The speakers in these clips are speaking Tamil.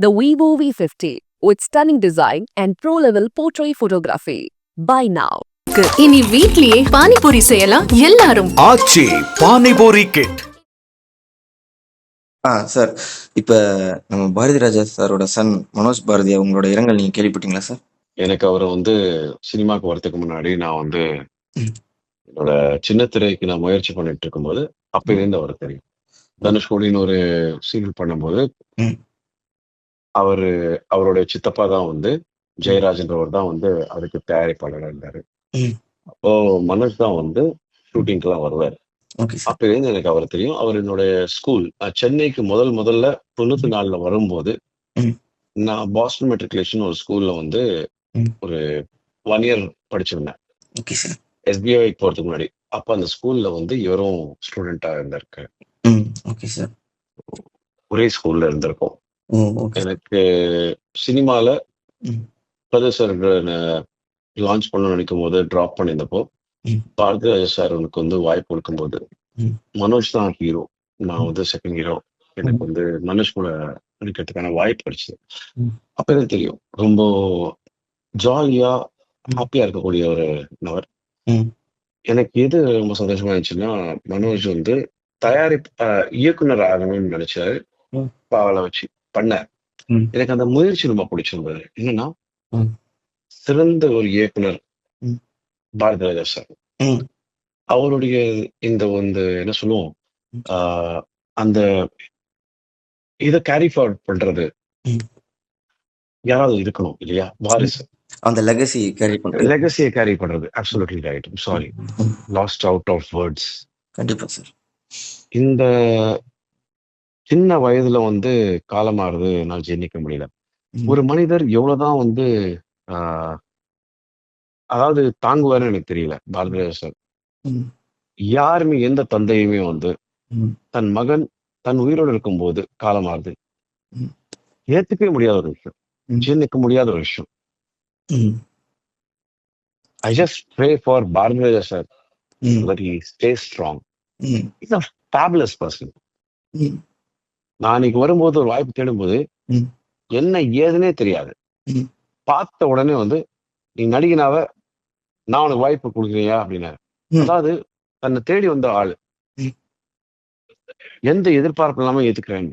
The Vivo V50 with stunning design and pro-level portrait photography. Buy now. இனி வீட்லயே பானிபூரி செய்யலாம் எல்லாரும் ஆச்சி பானிபூரி கிட் ஆ சார் இப்போ நம்ம பாரதி ராஜா சாரோட சன் மனோஜ் பாரதி அவங்களோட இரங்கல் நீங்கள் கேள்விப்பட்டீங்களா சார் எனக்கு அவரை வந்து சினிமாக்கு வரதுக்கு முன்னாடி நான் வந்து என்னோட சின்ன திரைக்கு நான் முயற்சி பண்ணிட்டு இருக்கும்போது அப்பயிலேருந்து அவர் தெரியும் தனுஷ்கோடின்னு ஒரு சீரியல் பண்ணும்போது. அவரு அவருடைய சித்தப்பா தான் வந்து ஜெயராஜன்றவர் தான் வந்து அதுக்கு தயாரிப்பாளராக இருந்தாரு. அப்போ மனோஜ் தான் வந்து ஷூட்டிங்க்கெல்லாம் வருவார். அப்பயிலேருந்து எனக்கு அவர் தெரியும். அவர் என்னுடைய ஸ்கூல் சென்னைக்கு முதல் முதல்ல தொண்ணூத்தி நாலுல வரும்போது. நான் பாஸ்டன் மெட்ரிகுலேஷன் ஒரு ஸ்கூல்ல வந்து. ஒரு ஒன் இயர் படிச்சிருந்தேன். எஸ்பிஐ போறதுக்கு முன்னாடி. அப்ப அந்த ஸ்கூல்ல வந்து இவரும் ஸ்டூடெண்டா இருந்திருக்கு ஒரே ஸ்கூல்ல இருந்திருக்கோம். எனக்கு சினிமால ம். பிரதேசர்கள் லான்ச் பண்ண நினைக்கும் போது டிராப் பண்ணியிருந்தப்போ ம். பாரதி ராஜா சார் எனக்கு வந்து வாய்ப்பு கொடுக்கும்போது ம். மனோஜ் தான் ஹீரோ நான் வந்து செகண்ட் ஹீரோ எனக்கு வந்து மனோஜ் கூட நடிக்கிறதுக்கான வாய்ப்பு கிடைச்சது. அப்ப எனக்கு தெரியும் ரொம்ப ஜாலியா. ஹாப்பியா இருக்கக்கூடிய ஒரு நபர். எனக்கு எது ரொம்ப சந்தோஷமா இருந்துச்சுன்னா மனோஜ் வந்து தயாரிப்பு இயக்குனர் ஆகணும்னு நினைச்சாரு. அவளை வச்சு பண்ணார் ம். எனக்கு அந்த முயற்சி ரொம்ப பிடிச்சிருந்தது. என்னன்னா. சிறந்த ஒரு இயக்குனர். பாரதி ராஜா சார். அவருடைய இந்த வந்து என்ன சொல்லுவோம் அந்த இதை கேரி ஃபார்வர்ட் பண்றது. யாராவது இருக்கணும் இல்லையா? வாரிசு. அந்த லெகசி கேரி பண்ணுறது லெகசியை கேரி பண்றது. Absolutely right sorry lost out of words கண்டிப்பாக சார் இந்த சின்ன வயதுல வந்து காலமாறுது என்னால் ஜெயிக்க முடியல. ஒரு மனிதர் எவ்வளவுதான் வந்து ஆஹ், அதாவது தாங்குவாருன்னு எனக்கு தெரியல பாரதி ராஜா சார். ம். யாருமே எந்த தந்தையுமே வந்து. தன் மகன் தன் உயிரோடு இருக்கும்போது காலமாறுது. ஏத்துக்கவே முடியாத ஒரு விஷயம். ஜீர்ணிக்க முடியாத ஒரு விஷயம். I just pray for Bharathi Raja sir. stays strong. ம். இஸ் அ ஃபேபுலஸ் பர்சன் இன்னைக்கு வரும்போது ஒரு வாய்ப்பு தேடும்போது. என்ன ஏதுனே தெரியாது. பார்த்த உடனே வந்து நீ நடிகனாவ நான் உனக்கு வாய்ப்பு கொடுக்குறியா அப்படின்னாரு. அதாவது தன்னை தேடி வந்த ஆள். எந்த எதிர்பார்ப்பு இல்லாம ஏத்துக்கிறேன்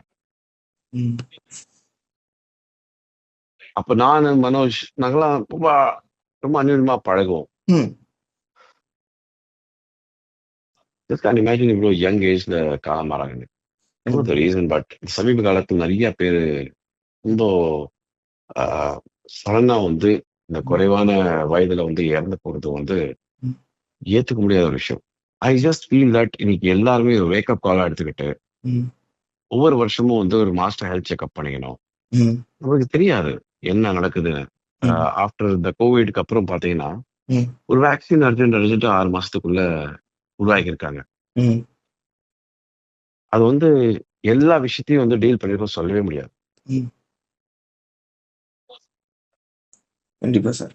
அப்ப நான் மனோஜ் நாங்கெல்லாம் ரொம்ப ரொம்ப அந்யூன்யமா பழகுவோம் ஜஸ்ட் இமேஜின் இவ்வளோ யங் ஏஜ்ல காலம் மாறாங்க த ரீசன் பட் சமீப காலத்துல நிறைய பேர் ரொம்ப சடனா வந்து இந்த குறைவான வயதுல வந்து இறந்து போறது வந்து. ஏத்துக்க முடியாத ஒரு விஷயம். ஐ ஜஸ்ட் ஃபீல் தட் இன்னைக்கு எல்லாருமே ஒரு வேக்கப் காலா எடுத்துக்கிட்டு ஒவ்வொரு வருஷமும் வந்து ஒரு மாஸ்டர் ஹெல்த் செக்அப் பண்ணிக்கணும். நமக்கு தெரியாது என்ன நடக்குதுன்னு. ஆஃப்டர் இந்த கோவிட்க்கு அப்புறம் பாத்தீங்கன்னா. ஒரு வேக்சின் அர்ஜென்ட் அர்ஜென்ட் ஆறு மாசத்துக்குள்ள உருவாக்கியிருக்காங்க. ம். அது வந்து எல்லா விஷயத்தையும் வந்து டீல் பண்ணிருக்கோம் சொல்லவே முடியாது. கண்டிப்பாக சார்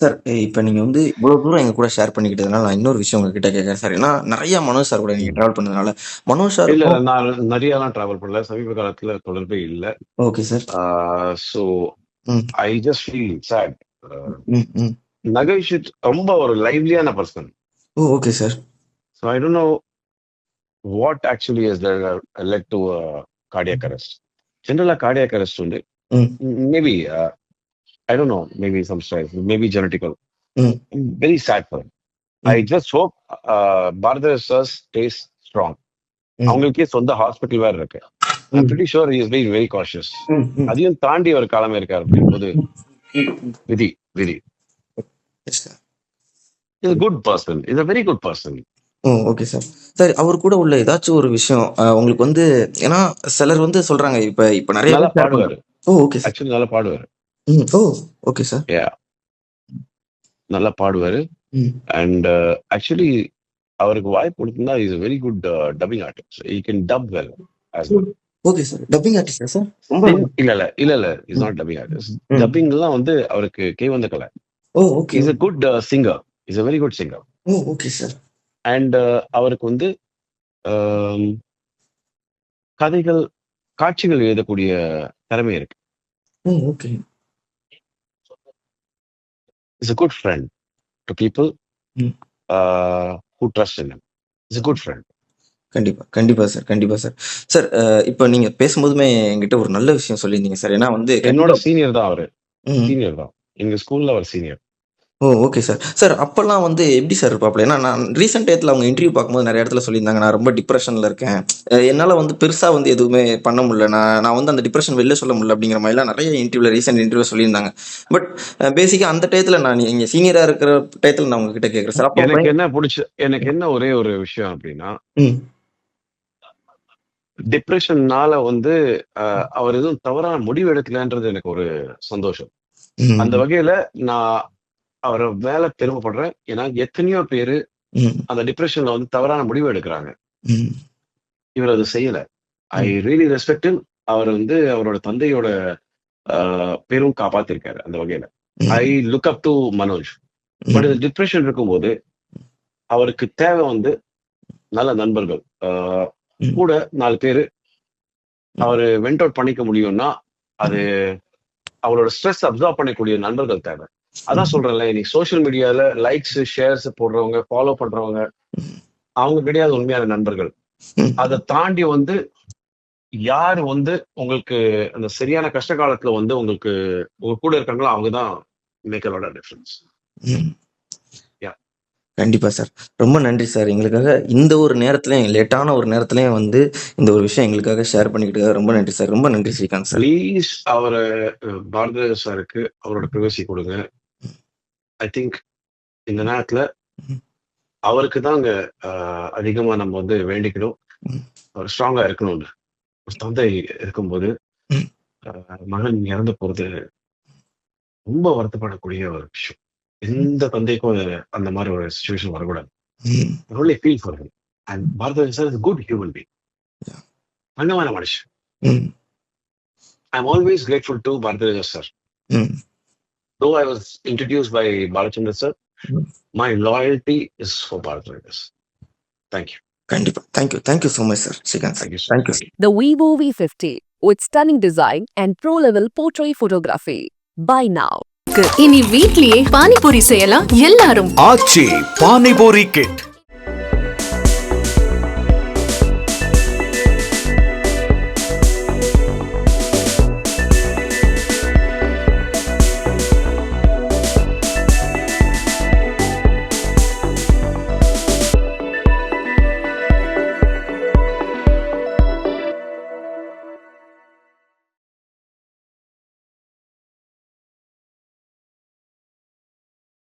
சார் இப்போ நீங்கள் வந்து இவ்வளோ தூரம் எங்கள் கூட ஷேர் பண்ணிக்கிட்டதுனால நான் இன்னொரு விஷயம் உங்ககிட்ட கேட்குறேன். சார் ஏன்னா நிறைய மனோஜ் சார் கூட நீங்கள் ட்ராவல் பண்ணதுனால மனோஜ் சார் இல்ல நான் நிறைய எல்லாம் டிராவல் பண்ணல. சமீப காலத்துல தொடர்பே இல்ல. Okay sir so. I just feel sad ம் நகைஷித் ரொம்ப ஒரு லைவ்லியான person oh okay sir so I don't know what actually is led to cardiac arrest ஜென்ரலா கார்டியாக் அரெஸ்ட் ம். Maybe I don't know maybe some style maybe genetical. Very sad for I just hope Bharath sir stays strong. அவங்களுக்கே சொந்த ஹாஸ்பிட்டல் வேற இருக்கு. Pretty sure is very very cautious ம் அதையும் தாண்டி ஒரு காலமே இருக்காரு அப்படிங்கும்போது விதி விதி. Is good person is a very good person oh okay sir sir அவர் கூட உள்ள ஏதாச்சும் ஒரு விஷயம் உங்களுக்கு வந்து ஏன்னா சிலர் வந்து சொல்றாங்க இப்ப இப்ப நிறைய நல்லா பாடுவாரு. ஓ ஓகே சார் ஆக்சுவலி நல்லா பாடுவாரு. ம் ஓ ஓகே சார் நல்லா பாடுவாரு. ம். அண்ட் ஆக்சுவலி அவருக்கு வாய்ப்பு கொடுத்திருந்தா is very good dubbing artist he can dub well okay sir dubbing ஆர்டிஸ்டா sir. ரொம்ப இல்ல இல்ல இல்ல இல்ல. இஸ் நாட் டப்பிங் ஆர்டிஸ்ட் ம். டப்பிங் எல்லாம் வந்து அவருக்கு கை வந்த கலை. ஓ okay is a good singer is a very good singer oh okay sir and அவருக்கு வந்து கதைகள் காட்சிகள் எழுதக்கூடிய திறமை இருக்கு. Okay. Is a good friend to people. Who trust in is a good friend கண்டிப்பா கண்டிப்பா சார் கண்டிப்பா சார் சார் இப்போ நீங்க பேசும்போதுமே என்கிட்ட ஒரு நல்ல விஷயம் சொல்லியிருந்தீங்க சார் ஏன்னா வந்து என்னோட சீனியர் தான் அவரு. சீனியர் தான். எங்க ஸ்கூல்ல அவர் senior oh okay sir sir அப்போல்லாம் வந்து எப்படி சார் இருப்பாப்ல ஏன்னா நான் ரீசெண்ட் டயத்தில் அவங்க இன்டர்வியூ பார்க்கும்போது நிறைய இடத்துல சொல்லியிருந்தாங்க. நான் ரொம்ப டிப்ரெஷனில் இருக்கேன். அஹ் என்னால் வந்து பெருசாக வந்து எதுவுமே பண்ண முடியல. நான் நான் வந்து அந்த டிப்ரெஷன் வெளில சொல்ல முடியல அப்படிங்கிற மாதிரிலாம் நிறைய இன்டர்வியூவில் ரீசெண்ட் இன்டர்வியூ சொல்லியிருந்தாங்க. பட் பேசிக்காக அந்த டயத்தில் நான் நீங்கள் சீனியராக இருக்கிற டயத்தில் நான் உங்ககிட்ட கேட்குறேன் சார் அப்போ எனக்கு என்ன பிடிச்ச எனக்கு என்ன ஒரே ஒரு விஷயம் அப்படின்னா ம். டிப்ரெஷன்னால வந்து அவர் எதுவும் தவறான முடிவு எடுக்கலன்றது எனக்கு ஒரு சந்தோஷம். ம், அந்த வகையில நான் அவரை மேல பெருமைப்படுறேன். ஏன்னா எத்தனையோ பேரு அந்த டிப்ரெஷன்ல வந்து தவறான முடிவு எடுக்கிறாங்க. இவர் அது செய்யல. ஐ ரியலி ரெஸ்பெக்ட் அவர் வந்து அவரோட தந்தையோட பேரும் காப்பாத்திருக்காரு அந்த வகையில. I look up to Manoj but இந்த டிப்ரெஷன் இருக்கும்போது அவருக்கு தேவை வந்து நல்ல நண்பர்கள். கூட நாலு பேரு அவரு வெண்ட் அவுட் பண்ணிக்க முடியும்னா அது அவரோட ஸ்ட்ரெஸ் அப்சர்வ் பண்ணக்கூடிய நண்பர்கள் தேவை. அதான் சொல்றேன்ல இன்னைக்கு சோஷியல் மீடியால லைக்ஸ் ஷேர்ஸ் போடுறவங்க ஃபாலோ பண்றவங்க அவங்க கிடையாது உண்மையான நண்பர்கள். அதை தாண்டி வந்து யார் வந்து உங்களுக்கு அந்த சரியான கஷ்ட காலத்துல வந்து உங்களுக்கு உங்க கூட இருக்காங்களோ அவங்க தான் மேக்கரோட டிஃபரன்ஸ். கண்டிப்பா சார் ரொம்ப நன்றி சார் எங்களுக்காக இந்த ஒரு நேரத்துலயும் லேட்டான ஒரு நேரத்துலயும் வந்து இந்த ஒரு விஷயம் எங்களுக்காக ஷேர் பண்ணிக்கிட்டு ரொம்ப நன்றி சார் ரொம்ப நன்றி ஸ்ரீகாந்த் சார் ப்ளீஸ் அவரை பாரத சாருக்கு அவரோட ப்ரிவசி கொடுங்க. ஐ திங்க் இந்த நேரத்துல ம். அவருக்கு தாங்க அஹ், அதிகமா நம்ம வந்து வேண்டிக்கணும். ம். அவர் ஸ்ட்ராங்கா இருக்கணும்னு. ஒரு தந்தை இருக்கும்போது. அஹ், மகன் இறந்து போறது ரொம்ப வருத்தப்படக்கூடிய ஒரு விஷயம். எந்த தந்தைக்கும் அந்த மாதிரி ஒரு சுச்சுவேஷன் வரக்கூடாது. Only feel for him. And Bharath sir is good human being. தங்கமான மனுஷன் I am always grateful to Bharath sir. Though I was introduced by Balachandra sir, Mm. my loyalty is for Riders. Thank you. கண்டிப்பா thank you thank you so much sir Srikanth sir Thank you so thank you much. The Vivo V50 with stunning design and pro-level portrait photography. Buy now. இனி வீட்லயே பானிபூரி செய்யலாம் எல்லாரும் ஆச்சி பானிபூரி கிட்